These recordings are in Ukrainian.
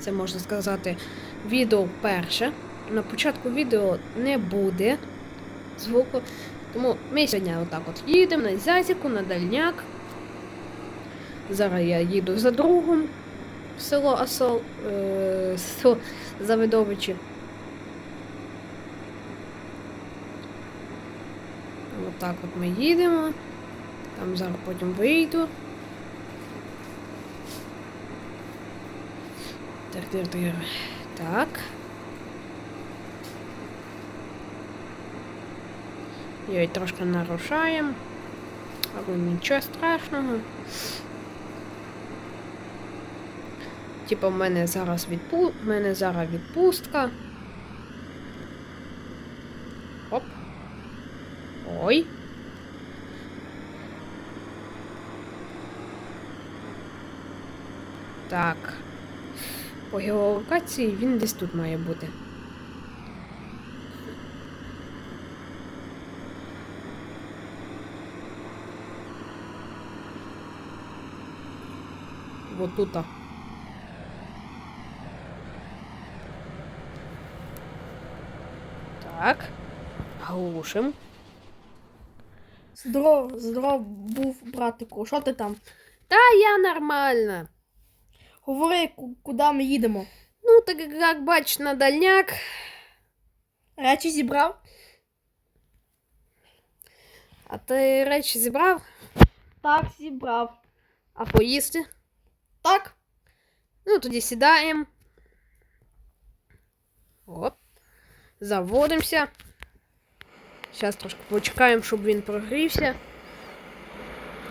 це можна сказати, відео перше. На початку відео не буде звуку. Тому ми сьогодні отак от їдемо на Зязіку, на дальняк. Зараз я їду за другом в село Асол, е, село Завидовичі. Отак от ми їдемо. Там зараз потім вийду. Тир-тир-тир. Так. Її трошки нарушаємо. Але нічого страшного. Типа в мене зараз відпу... в мене зараз відпустка. Оп. Ой. Так. По геолокації він десь тут має бути. Вот тут. -то. Так. Глушим. Здоров, здоров був, братику. Що ти там? Та я нормально. Говори, куди ми їдемо. Ну, так як бачиш на дальняк. Речі зібрав? А ти речі зібрав? Так, зібрав. А поїсти? Так? Ну, тоді сідаємо. Оп. Заводимося. Зараз трошки почекаємо, щоб він прогрівся.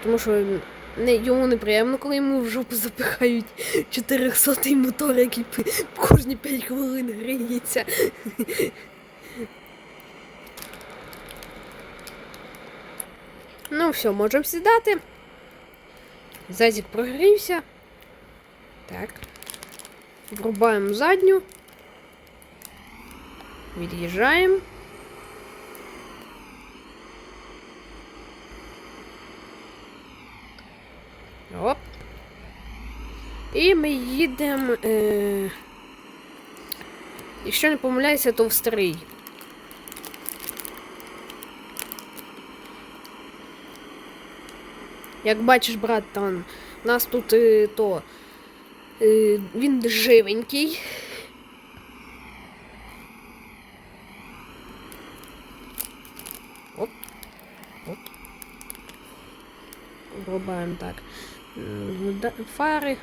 Тому що не, йому неприємно, коли йому в жопу запихають 400 мотор, який кожні 5 хвилин гріється. Ну, все, можемо сідати. Зазік прогрівся. Так. Врубаємо задню. Від'їжджаємо. Оп. І ми їдемо. Е... Якщо не помиляюся, то в старий. Як бачиш, брат, там у нас тут е, то. Е, він живенький. Оп. Оп. Врубаємо так. Фари.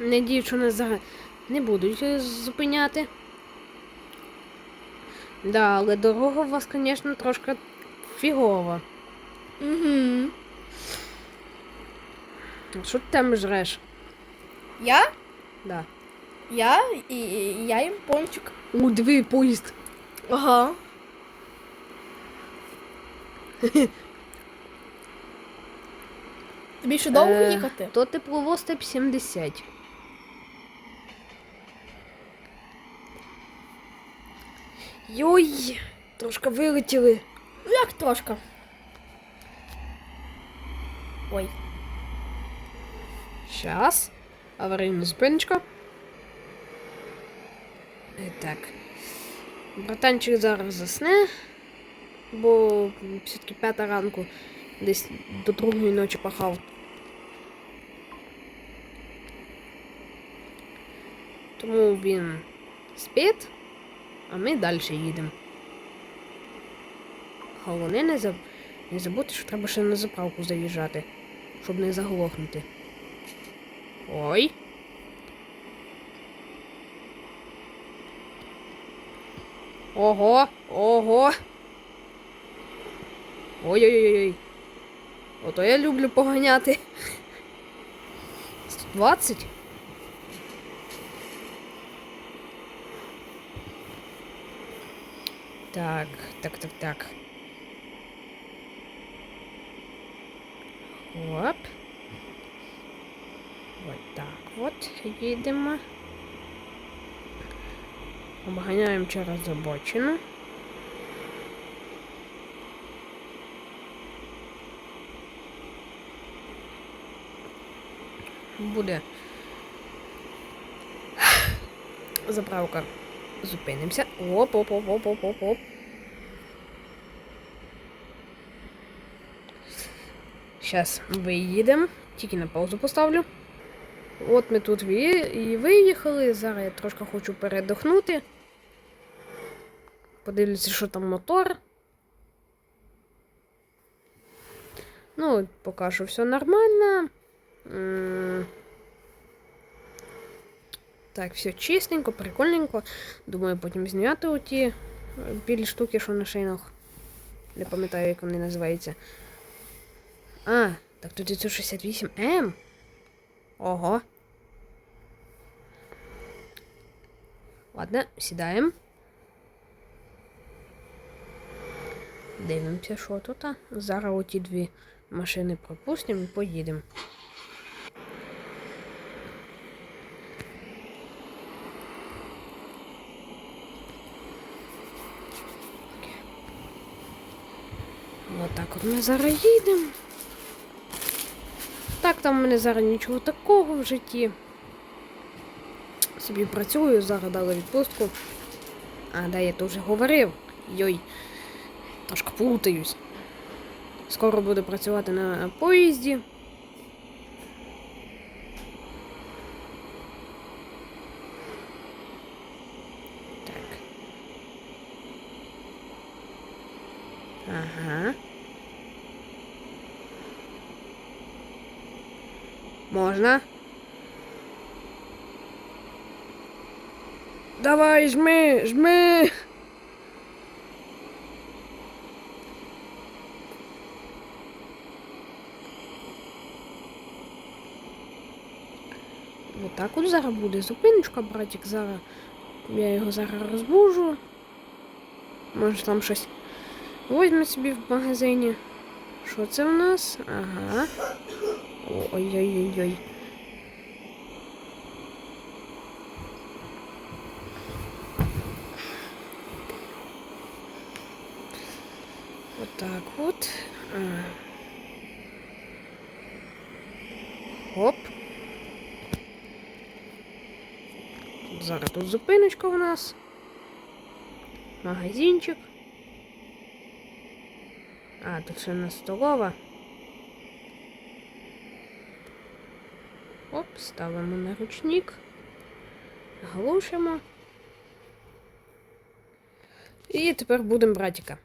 Надію, що нас зараз не будуть е, зупиняти. Да, але дорога у вас, звісно, трошки фігова. Угу. Що ти там жреш? Я? Да. Я і і я їм пончик. У, диви, поїзд. Ага. Тобі ще довго Е, їхати? То теплово 170. Йой, трошки вилетіли. Ну як трошки. Ой. Щас. Аварійна зупиночка. І так. Братанчик зараз засне, бо все-таки п'ята ранку десь до другої ночі пахав. Тому він спить, а ми далі їдемо. Головне не, заб... не забути, що треба ще на заправку заїжджати, щоб не заглохнути. Ой. Ого, ого. Ой-ой-ой. Ото я люблю поганяти. 120? Так, так, так, так. Оп. Вот так вот їдемо. Обганяємо через забочину. Буде заправка. Зупинимося. Оп, оп, оп, оп, оп, оп, оп. Зараз виїдемо. Тільки на паузу поставлю. От ми тут і виїхали. Зараз я трошки хочу передохнути. Подивлюся, що там мотор. Ну, поки що все нормально. Так, все чистенько, прикольненько. Думаю, потім зняти оті е, білі штуки, що на шинах. Не пам'ятаю, як вони називаються. А, так тут 968М. Ого. Ладно, сідаємо. Дивимося, що тут. Зараз оті дві машини пропустимо і поїдемо. Отак от ми зараз їдемо. Так, там в мене зараз нічого такого в житті. Собі працюю, зараз дали відпустку. А, да, я то вже говорив. Йой, трошки плутаюсь. Скоро буду працювати на поїзді. Так. Ага. Можна? Давай, жми, жми. Вот так от зараз буде зупиночка, братик, зараз. Я його зараз розбужу. Може там щось возьме собі в магазині. Що це у нас? Ага. Ой-ой-ой-ой. Вот так вот. Оп. Зараз тут зупиночка у нас. Магазинчик. А, тут ще на столова. Оп, ставимо на ручник. Глушимо. І тепер будемо братіка.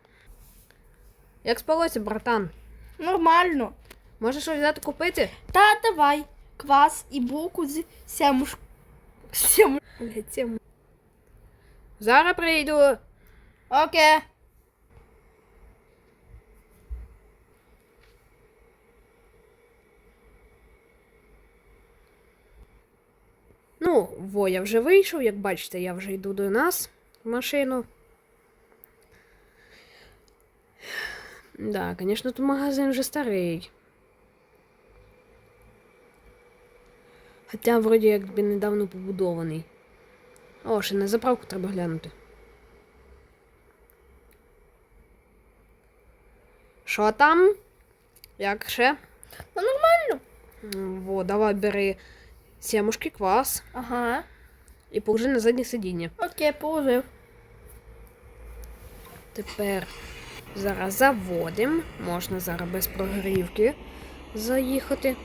Як спалося, братан? Нормально. Можеш щось взяти купити? Та давай. Квас і булку з сямуш... Сяму... Блядь, це м- Зараз прийду. Окей. Ну, во, я вже вийшов, як бачите, я вже йду до нас в машину. Да, звісно, тут магазин вже старий. Хоча, вроді, якби недавно побудований. О, ще на заправку треба глянути. Що там? Як ще? Ну нормально. Во, давай бери сімушки, квас Ага. і положи на заднє сидіння. Окей, положив. Тепер зараз заводимо. Можна зараз без прогрівки заїхати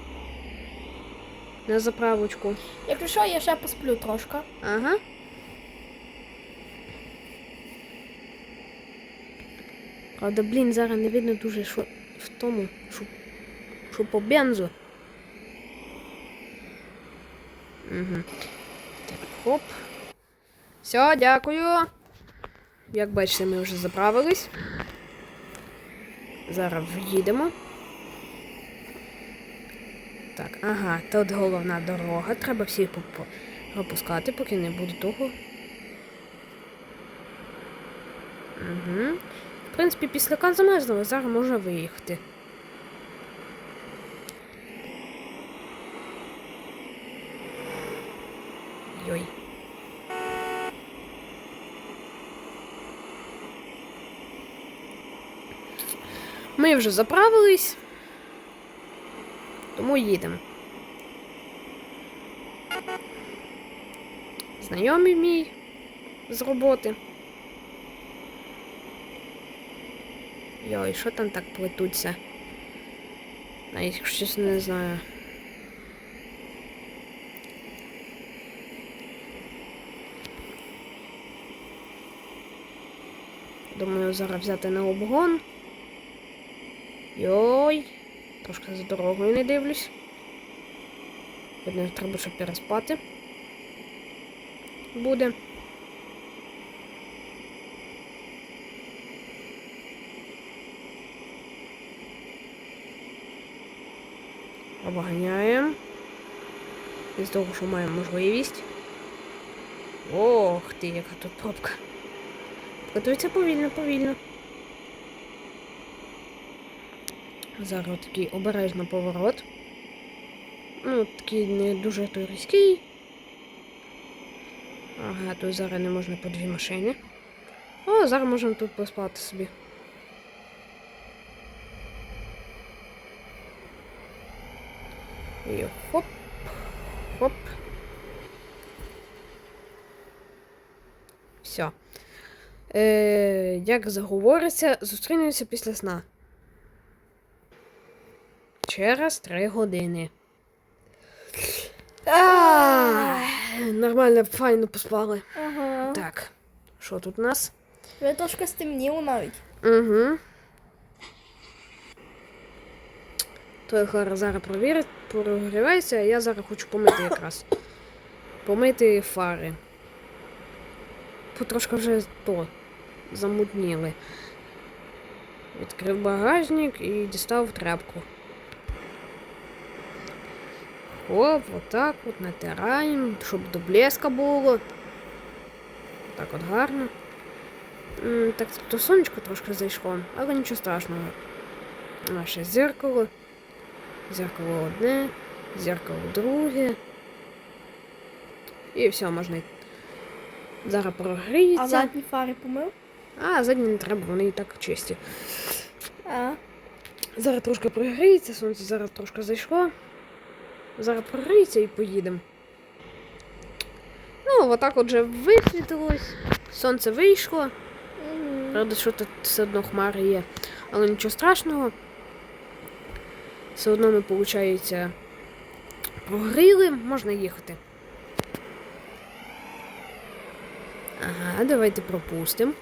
на заправочку. Якщо що, я ще посплю трошки. Ага. Правда, блін, зараз не видно дуже, що в тому, що, що по бензу. Так, хоп. Все, дякую. Як бачите, ми вже заправились. Зараз в'їдемо. Так, ага, тут головна дорога. Треба всіх пропускати, поки не буде того. Угу. В принципі, після замерзло, зараз можна виїхати. Йой. Ми вже заправились. Тому їдемо. Знайомий мій з роботи. Йой, що там так плетуться? Навіть щось не знаю. Думаю, зараз взяти на обгон. Йой. Трошки за дорогою не дивлюсь. Видно, треба, щоб переспати. Буде. Обганяємо. Із того, що маємо можливість. Ох ти, яка тут пробка. Готується повільно, повільно. Зараз такий обережно поворот. Ну, такий не дуже різкий. Ага, тут зараз не можна по дві машини. О, зараз можемо тут поспати собі. І хоп. Хоп. Все. Е, як заговориться, зустрінемося після сна. Через три години. А, нормально, файно поспали. Ага. Так, що тут у нас? Ви трошки стемніло навіть. Угу. Той зараз зараз провірить, прогрівається, а я зараз хочу помити якраз. Помити фари. Потрошки вже то замутніли. Відкрив багажник і дістав тряпку. Оп, отак от натираємо, щоб до блеска було. Так от гарно. Так, то сонечко трошки зайшло, але нічого страшного. Наше зеркало. Зеркало одне, зеркало друге. І все, можна. Зараз А прогріється. задні фари помив? А, задні не треба, вони і так чисті. А. Зараз трошки прогріється, сонце зараз трошки зайшло. Зараз прогріється і поїдемо. Ну, отак от вже висвітилось. Сонце вийшло. Правда, що тут все одно хмари є. Але нічого страшного. Все одно ми, виходить, прогріли, можна їхати. Ага, давайте пропустимо.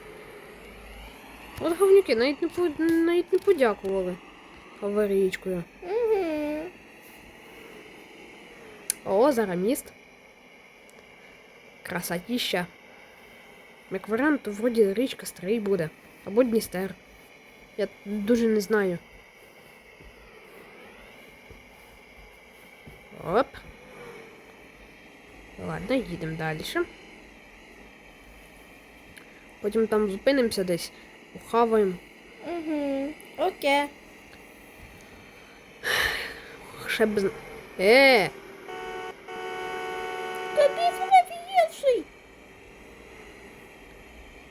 От говнюки навіть не, навіть не подякували аварійкою. О, зараз міст. Красотіща. Як варіант, то вроді річка старий буде. Або Дністер. Я дуже не знаю. Оп. Ладно, їдемо далі. Потім там зупинимося десь, ухаваємо. Угу. Окей. Ще без. Е!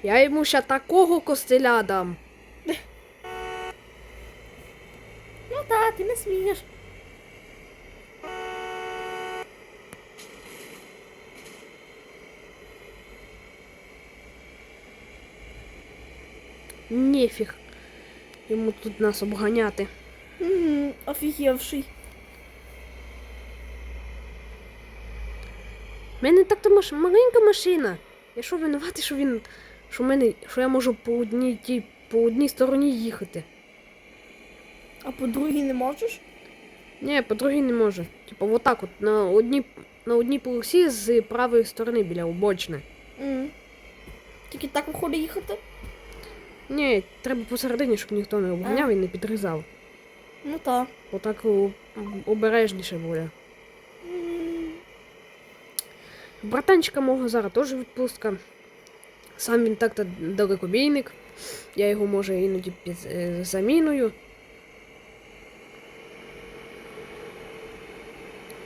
Я йому ще такого костеля дам. Ну так, ти не смієш. Нефіг. Йому тут нас обганяти. Угу. Офігівший. У мене так то маш... маленька машина. Я що винуватий, що він. Що, мене... що я можу по одній тій, по одній стороні їхати. А по другій не можеш? Ні, по другій не можу. Типу, отак от на одній, на одній полосі з правої сторони біля обочини. Угу. Тільки так виходить їхати? Ні, треба посередині, щоб ніхто не обганяв і не підрізав. Ну так. Отак обережніше буде. Братанчика мого зараз теж відпустка. Сам він так-то далекобійник. Я його може іноді під е, заміною.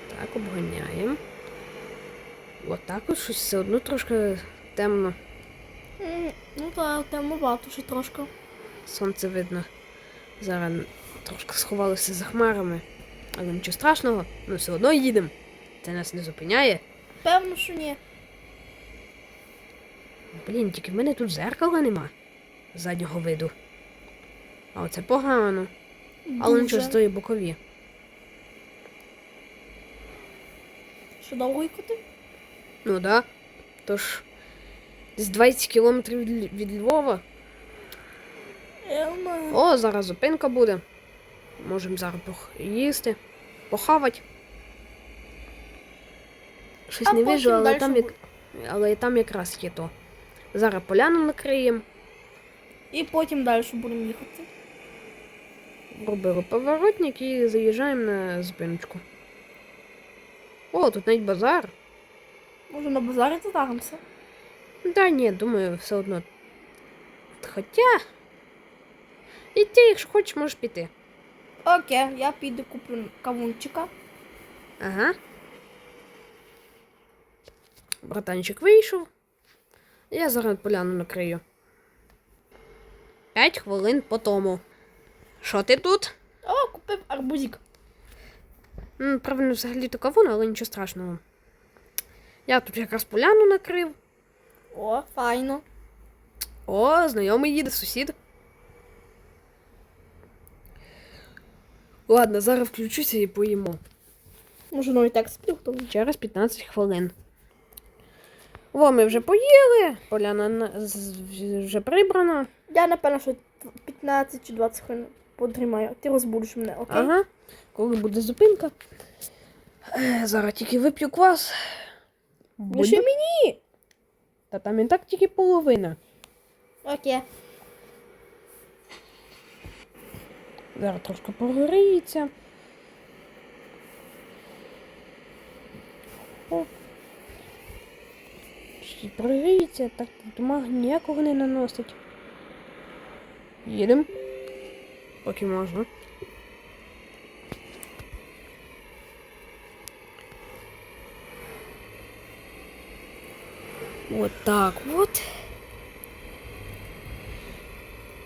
Так, обганяємо. Отак от щось все одно трошки темно. Ну так, темнувато ще трошки. Сонце видно. Зараз трошки сховалися за хмарами. Але нічого страшного, ми все одно їдемо. Це нас не зупиняє. Певно, що ні. Блін, тільки в мене тут зеркала нема заднього виду. А оце погано. Але нічого Дуже. стої бокові. Що довго їхати? Ну да. Тож, десь 20 кілометрів від, Львова. О, зараз зупинка буде. Можемо зараз поїсти, похавати. Щось А не вижу, але там, як... але там якраз є то. Зараз поляну накриємо, І потім далі будемо їхати. робили поворотник і заїжджаємо на зупиночку. О, тут навіть базар. Може на базарі затаримося? Да ні, думаю, все одно. Хоча. І ти, якщо хочеш, можеш піти. Окей, я піду куплю кавунчика. Ага. Братанчик вийшов. Я зараз поляну накрию. П'ять хвилин по тому. Що ти тут? О, купив арбузик. Правильно, взагалі то кавун, але нічого страшного. Я тут якраз поляну накрив. О, файно. О, знайомий їде, сусід. Ладно, зараз включуся і поїмо. Може навіть так сплю, хто. Через 15 хвилин. О, ми вже поїли. Поляна вже прибрана. Я напевно, що 15 чи 20 хвилин подрімаю. Ти розбудиш мене, окей? Ага. Коли буде зупинка. Е, Зараз тільки вип'ю квас. Лише Буде- мені. Та там і так тільки половина. Окей. Зараз трошки прогоріться. О. Ще прогріється, так тумаг ніякого не наносить. Їдемо. Поки можна. Вот так вот.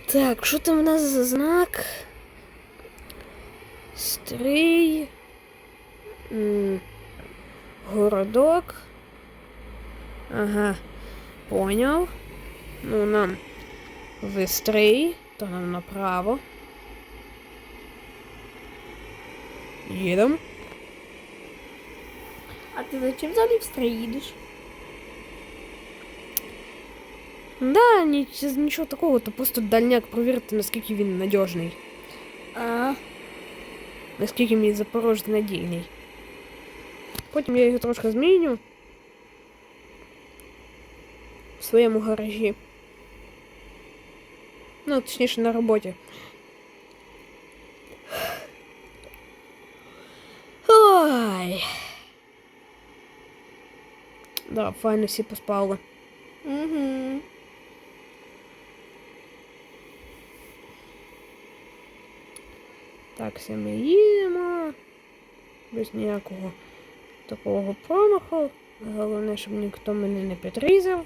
Так, що там у нас за знак? Стрий. М, Городок. Ага. Поняв. Ну, нам вистрий, то нам направо. Їдемо. А ти зачем взагалі в стрій їдеш? Да, ніч, нічого такого, то просто дальняк провірити, наскільки він надіжний. А, Наскільки мій запорожець надійний. Потім я його трошки зміню. Своєму гаражі. Ну, точніше, на роботі. Ой. Да, файно всі поспали. угу. Так, все ми їдемо. Без ніякого такого промаху. Головне, щоб ніхто мене не підрізав.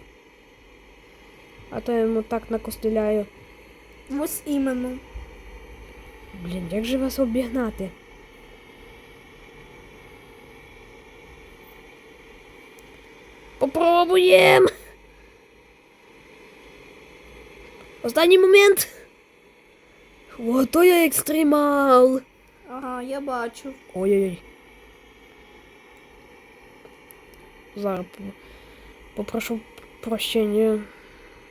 А то я йому так накостеляю. Ось іменно. Блін, як же вас обігнати? Попробуємо. Останній момент. Ото я екстремал. Ага, я бачу. Ой-ой-ой. Зараз попрошу прощення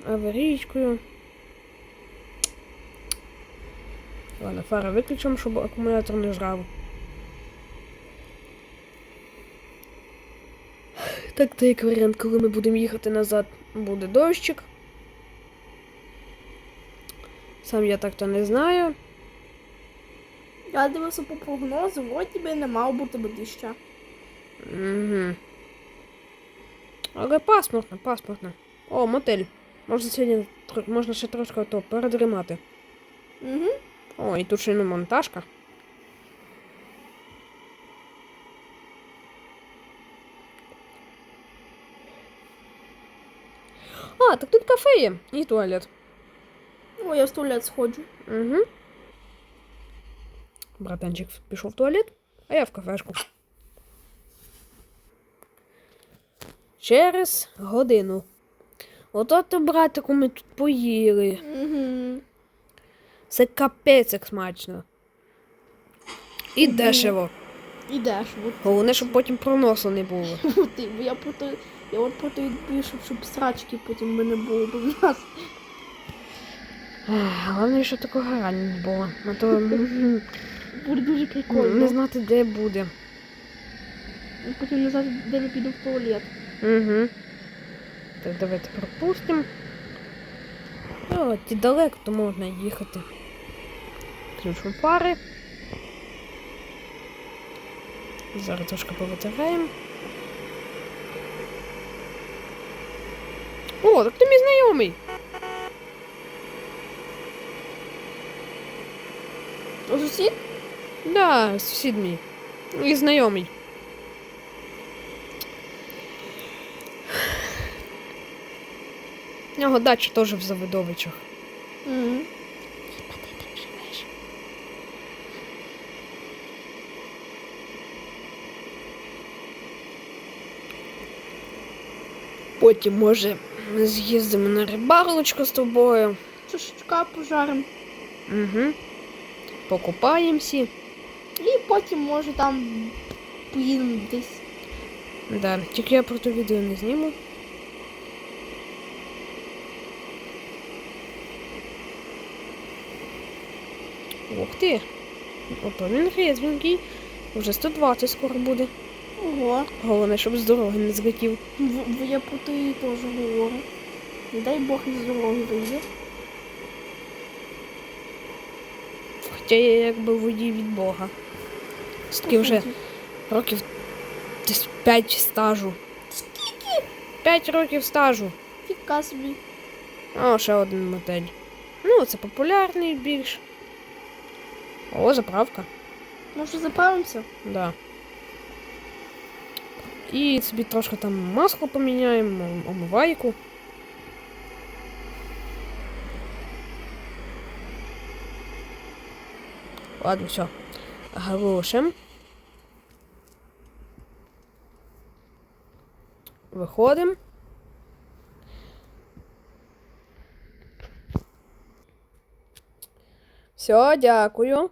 аварійкою. Ладно, фари виключимо, щоб акумулятор не жрав. Так, то як варіант, коли ми будемо їхати назад, буде дощик. Сам я так то не знаю. Я дивився по прогнозу, вроді би не мав бути доща. Угу. Але пасмурно, пасмурно. О, мотель. Можна сьогодні можна ще трошки то передрімати. Угу. О, і тут ще й не монтажка. А, так тут кафе є і туалет. О, я в туалет сходжу. Угу. Братанчик пішов в туалет, а я в кафешку. Через годину. Ото то, братику, ми тут поїли. Угу. Це капець як смачно. І дешево. Ідеш, от Головне, щоб потім проносу не було. ти, бо я про то, я от про то і щоб срачки потім би не було в нас. Головне, щоб такого реально не було. А то Буде дуже прикольно. не знати, де буде. Потім назад, де не піду в туалет. Угу. Так, давайте пропустимо. О, ті далеко, то можна їхати. Включимо фари. Зараз трошки повитираємо. О, так ти мій знайомий. Сусід? Да, сусід мій. І знайомий. У нього дача теж в Завидовичах. Угу. Потім, може, ми з'їздимо на рибалочку з тобою. Шашличка пожарим. Угу. Покупаємося. І потім, може, там поїдемо десь. Да. Тільки я про то відео не зніму. Ти! Він резвенький. Вже 120 скоро буде. Ого. Головне, щоб з дороги не злетів. В, я про і теж говорю. Не дай Бог із дороги вийде. Хоча я якби водій від Бога. Скільки вже років десь 5 стажу. Скільки? 5 років стажу. Фіка собі. О, ще один мотель. Ну, це популярний більш. О, заправка. Може заправимося? Да. І собі трошки там маску поміняємо, ом- омивайку. Ладно, все. Глушим. Виходимо. Все, дякую.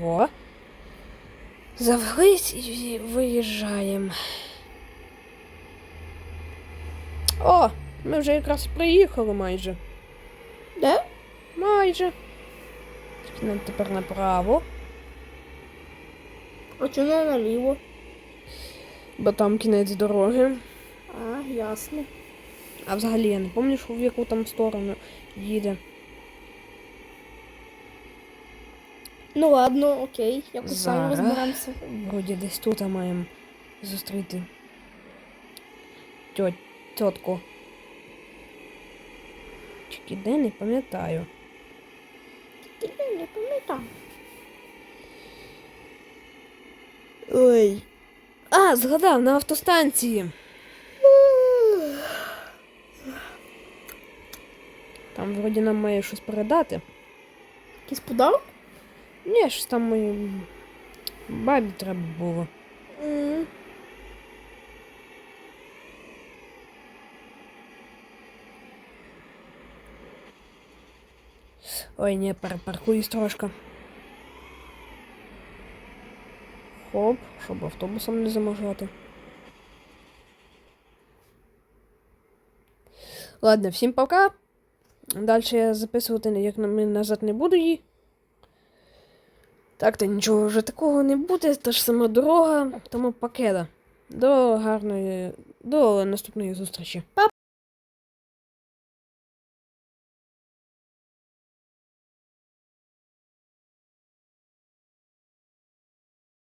Во. Завелись і виїжджаємо. О, ми вже якраз приїхали майже. Де? Майже. Нам тепер направо, А чому наліво? бо там кінець дороги. А, ясно. А взагалі я не пам'ятаю, в яку там сторону їде. Ну ладно, окей, якось самі Зараз. розберемося. Вроді десь тут маємо зустріти тьот, тітку. Тільки де не пам'ятаю. Ти не пам'ятаю. Ой. А, згадав на автостанції. Там вроді нам має щось передати. Якийсь подарок? Ні, щось там моїй бабі треба було. М. Ой, ні, перепаркуюсь трошки. Хоп, щоб автобусом не заможати. Ладно, всім пока. Далі я записувати як назад не буду її. Так, то нічого вже такого не буде, та ж сама дорога, тому пакета. До гарної, до наступної зустрічі.